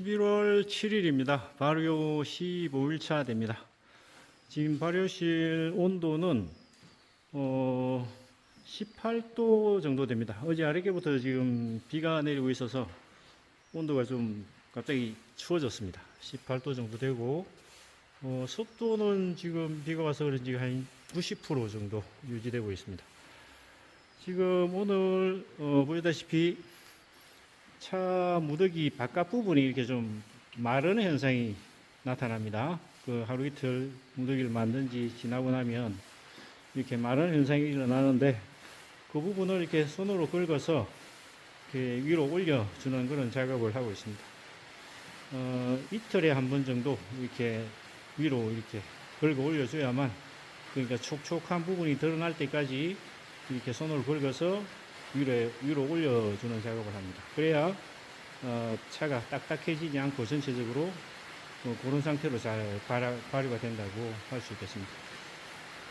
11월 7일입니다. 발효 15일차 됩니다. 지금 발효실 온도는 어 18도 정도 됩니다. 어제 아랫게부터 지금 비가 내리고 있어서 온도가 좀 갑자기 추워졌습니다. 18도 정도 되고 어, 습도는 지금 비가 와서 그런지 한 90% 정도 유지되고 있습니다. 지금 오늘 어, 보시다시피 차 무더기 바깥 부분이 이렇게 좀 마르는 현상이 나타납니다. 그 하루 이틀 무더기를 만든 지 지나고 나면 이렇게 마르는 현상이 일어나는데 그 부분을 이렇게 손으로 긁어서 이렇게 위로 올려주는 그런 작업을 하고 있습니다. 어, 이틀에 한 번 정도 이렇게 위로 이렇게 긁어 올려줘야만 그러니까 촉촉한 부분이 드러날 때까지 이렇게 손으로 긁어서 위로, 위로 올려주는 작업을 합니다. 그래야 어, 차가 딱딱해지지 않고 전체적으로 어, 그런 상태로 잘 발화, 발효가 된다고 할 수 있겠습니다.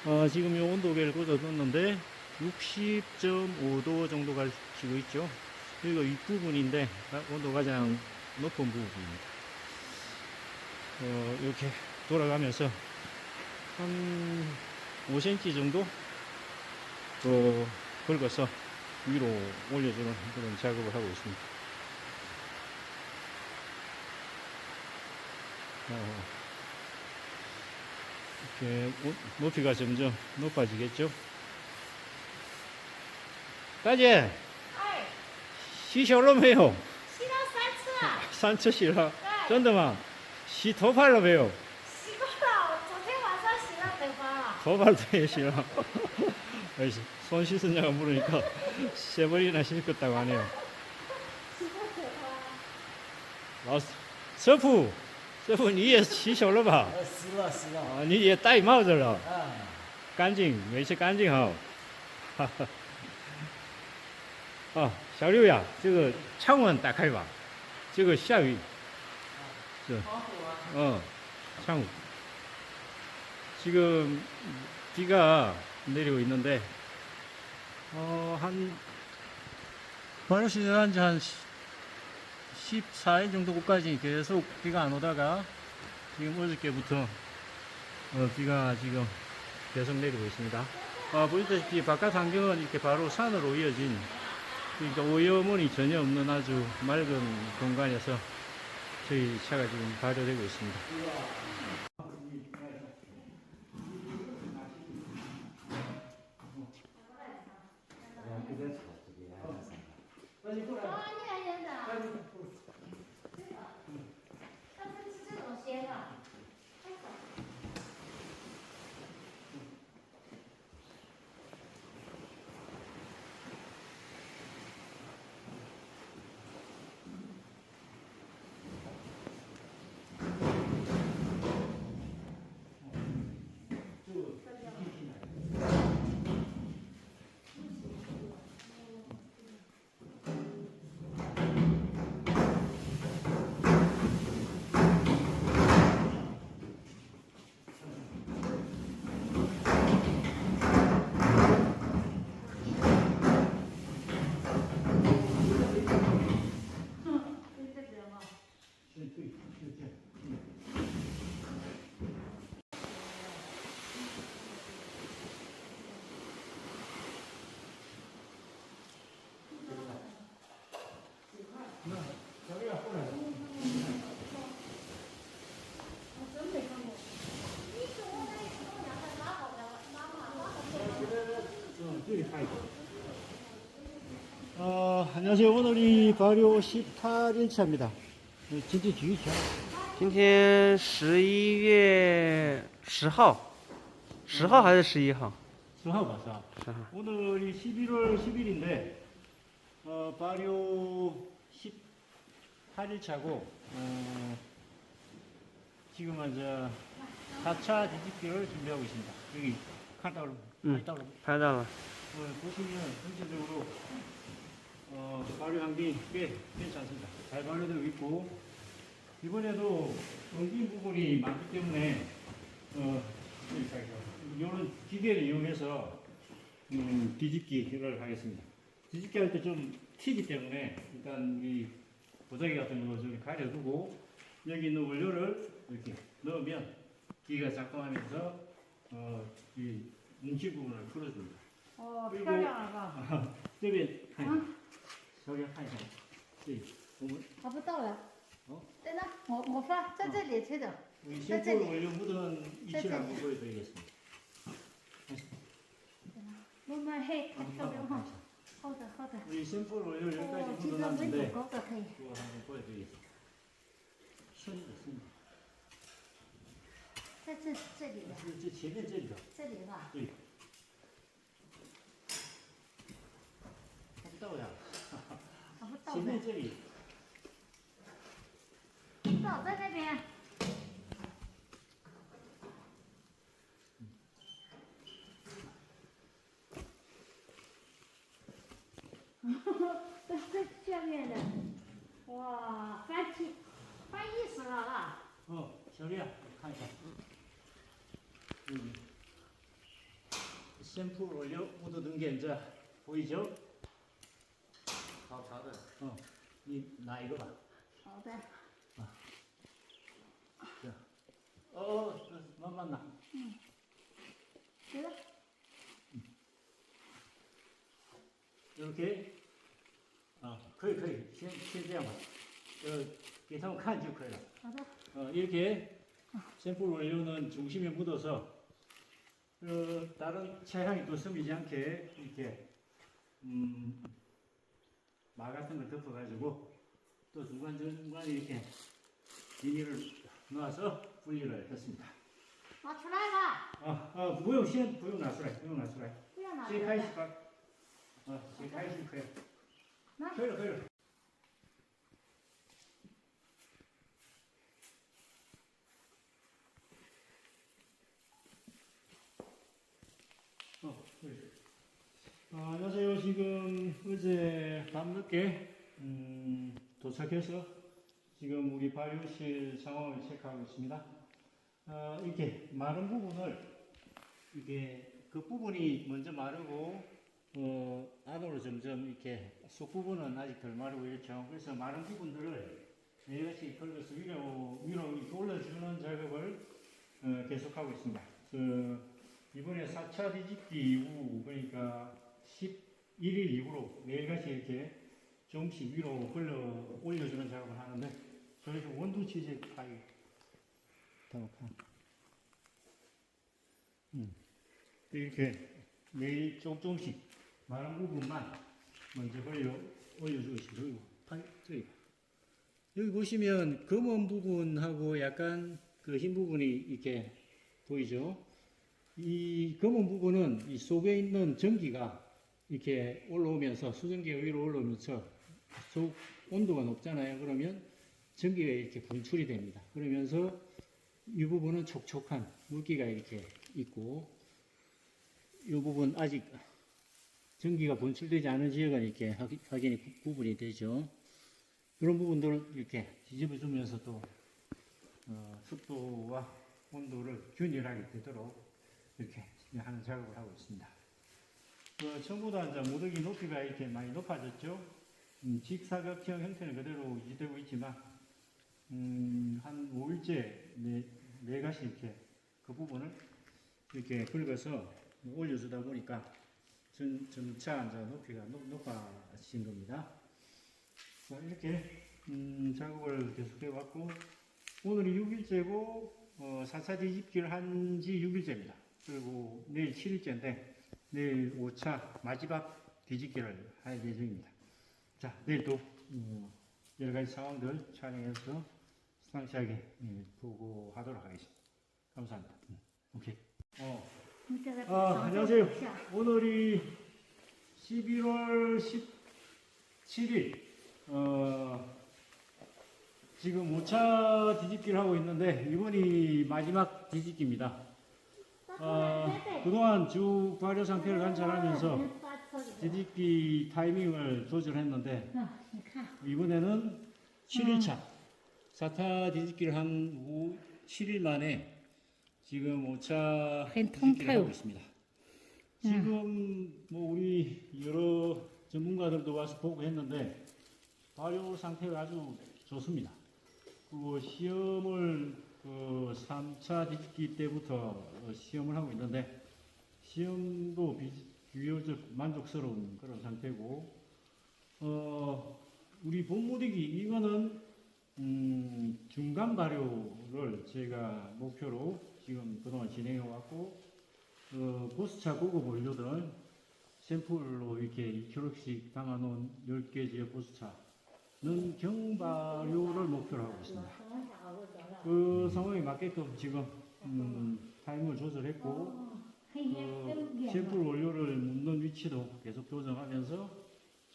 어, 지금 이 온도계를 꽂아뒀는데 60.5도 정도 가 지고 있죠. 그리고 이 부분인데 아, 온도 가장 높은 부분입니다. 어, 이렇게 돌아가면서 한 5cm 정도 어, 긁어서 위로 올려주는 그런 작업을 하고 있습니다. 어, 이렇게 오- 높이가 점점 높아지겠죠? 따姐， 哎，洗小了没有？洗了三次了，三次洗了，对，真的吗？洗头发了没有？洗过了。我昨天晚上洗了头发了。 头发也洗了。 哎，손 씻으냐고 물으니까 세 번이나 씻었다고 하네요. 洗过头发。老师，师傅，师傅你也洗手了吧？呃，洗了洗了，啊，你也戴帽子了，啊，干净，维持干净哈。哈哈。啊，小六呀，这个창문打开吧，这个下雨。是。어, 창. 지금 비가 내리고 있는데, 어, 한, 바로 시작한 지 한 14일 정도까지 계속 비가 안 오다가, 지금 어저께부터, 어, 비가 지금 계속 내리고 있습니다. 아, 보시다시피 바깥 환경은 이렇게 바로 산으로 이어진, 그러니까 오염원이 전혀 없는 아주 맑은 공간에서 저희 차가 지금 발효되고 있습니다. 어, 안녕하세요. 오늘이 발효 18일차입니다. 진짜 주의차. 今天十一月十号，十号还是十一号？ 수하고 가자. 十号。 오늘이 11월 10일인데, 어, 발효 8일차고 어, 지금은 저 4차 뒤집기를 준비하고 있습니다. 여기 칼다로 칼다로 음. 칼다로 어, 보시면 전체적으로 어, 발효한게 꽤 괜찮습니다. 잘 발효되고 있고 이번에도 엉긴 부분이 많기 때문에 어, 이런 기계를 이용해서 음, 뒤집기를 하겠습니다. 뒤집기 할 때 좀 튀기 때문에 일단 이 보자기 같은 거 좀 가려두고 여기 있는 원료를 이렇게 넣으면 기가 작동하면서 어, 이 뭉치 부분을 풀어줍니다. 哦， 그리고 漂亮了 这边看一下，嗯小点看一下，对，我们找不到了。哦，在那，我我发在这里贴的。 우리 샘플 원료 묻은 이치를 한번 보여드리겠습니다. 慢慢黑，太 한번 漂亮 한번 哈 보자. 。 好的好的。你不如。这个高的可以。我还没过。在这这里。是这前面这里。这里吧。对。不到呀。不到。前面这里。到在那边。 그 저기에는 와 빨치 빨리 쓰나가 어 저리야 가자 음. 샘플 올려 묻어둔 게 이제 보이죠? 다 다들 어, 이나 이거 봐. 어때? 자, 어, 어, 만만 나. 응. 그래? 이렇게 아, 可以可以先先这样吧. 어, 给他们看就可以了.好的， 어, 이렇게 샘플 원료는 중심에 묻어서 그 다른 차향이 또 스미지 않게 이렇게 음, 마 같은 걸 덮어가지고 또 중간 중간에 이렇게 비닐을 넣어서 분리를 했습니다. 拿出来吧， 아, 아, 不用先不用拿出来，不用拿出来，不要拿出先开始来。吧。啊，先开始可以 Høyre, høyre. 어, 아, 안녕하세요. 지금 어제 밤늦게 음, 도착해서 지금 우리 발효실 상황을 체크하고 있습니다. 어, 이렇게 마른 부분을 이게 그 부분이 먼저 마르고 어, 안으로 점점 이렇게 속 부분은 아직 덜 마르고 이렇죠. 그래서 마른 부분들을 매일같이 걸려서 위로 위로 올려주는 작업을 어, 계속하고 있습니다. 그 이번에 4차 뒤집기 이후 그러니까 11일 이후로 매일같이 이렇게 조금씩 위로 걸려 올려주는 작업을 하는데 저희 좀 원두 취재 파이 다음판 음. 이렇게 매일 조금 조금씩 마른 부분만 먼저. 그리고 파이 저기 여기 보시면 검은 부분하고 약간 그 흰 부분이 이렇게 보이죠? 이 검은 부분은 이 속에 있는 전기가 이렇게 올라오면서 수증기가 위로 올라오면서 속 온도가 높잖아요. 그러면 전기가 이렇게 분출이 됩니다. 그러면서 이 부분은 촉촉한 물기가 이렇게 있고 이 부분 아직 전기가 분출되지 않은 지역은 이렇게 확- 확인이 구- 구분이 되죠. 이런 부분들을 이렇게 뒤집어 주면서 또 어, 습도와 온도를 균일하게 되도록 이렇게 하는 작업을 하고 있습니다. 그 전보다 이제 모더기 높이가 이렇게 많이 높아졌죠. 음, 직사각형 형태는 그대로 유지되고 있지만 음, 한 5일째 네, 매가시 이렇게 그 부분을 이렇게 긁어서 올려주다 보니까 점, 점차 이제 높이가 높, 높아진 겁니다. 자, 이렇게, 음, 작업을 계속해 왔고, 오늘이 6일째고, 어, 4차 뒤집기를 한 지 6일째입니다. 그리고 내일 7일째인데, 내일 5차 마지막 뒤집기를 할 예정입니다. 자, 내일 또, 음, 여러 가지 상황들 촬영해서 상세하게 예, 보고 하도록 하겠습니다. 감사합니다. 음, 오케이. 어. 아, 안녕하세요. 오늘이 11월 17일 어, 지금 5차 뒤집기를 하고 있는데 이번이 마지막 뒤집기입니다. 어, 그동안 쭉 발효 상태를 관찰하면서 뒤집기 타이밍을 조절했는데 이번에는 7일차 4차 뒤집기를 한 7일 만에 지금 5차 한 뒤집기를 통타요. 하고 있습니다. 지금 뭐 우리 여러 전문가들도 와서 보고 했는데 발효 상태가 아주 좋습니다. 그리고 시험을 그 3차 뒤집기 때부터 어, 시험을 하고 있는데 시험도 비, 비교적 만족스러운 그런 상태고 어, 우리 본무디기 이거는 음, 중간 발효를 제가 목표로 지금 그동안 진행해 왔고 어, 보스차 고급 원료들 샘플로 이렇게 2kg씩 담아놓은 10개 지역 보스차는 경발효를 목표로 하고 있습니다. 그 상황에 맞게끔 지금 음, 타임을 조절했고 그 샘플 원료를 묻는 위치도 계속 조정하면서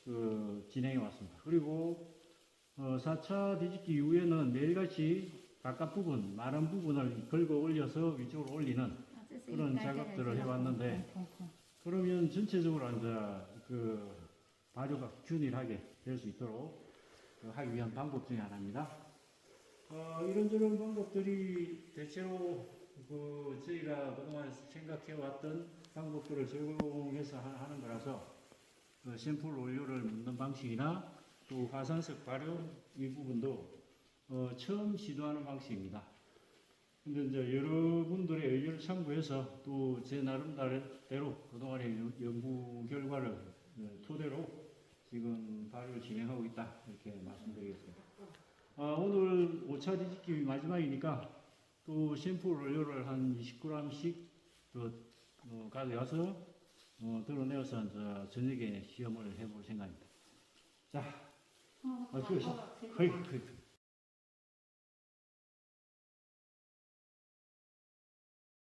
그 진행해 왔습니다. 그리고 어, 4차 뒤집기 이후에는 매일같이 바깥 부분, 마른 부분을 긁어 올려서 위쪽으로 올리는 그런 작업들을 해왔는데 그러면 전체적으로 이제 그 발효가 균일하게 될 수 있도록 그 하기 위한 방법 중에 하나입니다. 어, 이런저런 방법들이 대체로 그 저희가 그동안 생각해왔던 방법들을 적용해서 하- 하는 거라서 그 샘플 원료를 묻는 방식이나 또 화산석 발효 이 부분도 어, 처음 시도하는 방식입니다. 근데 이제 여러분들의 의견을 참고해서 또 제 나름대로 그동안의 연- 연구 결과를 어, 토대로 지금 발효를 진행하고 있다 이렇게 말씀드리겠습니다. 아, 오늘 5차 뒤집기 마지막이니까 또 샘플 원료를 한 20g씩 더 어, 가져가서 어, 드러내어서 이제 저녁에 시험을 해볼 생각입니다. 자, 아, 그, 거의, 그,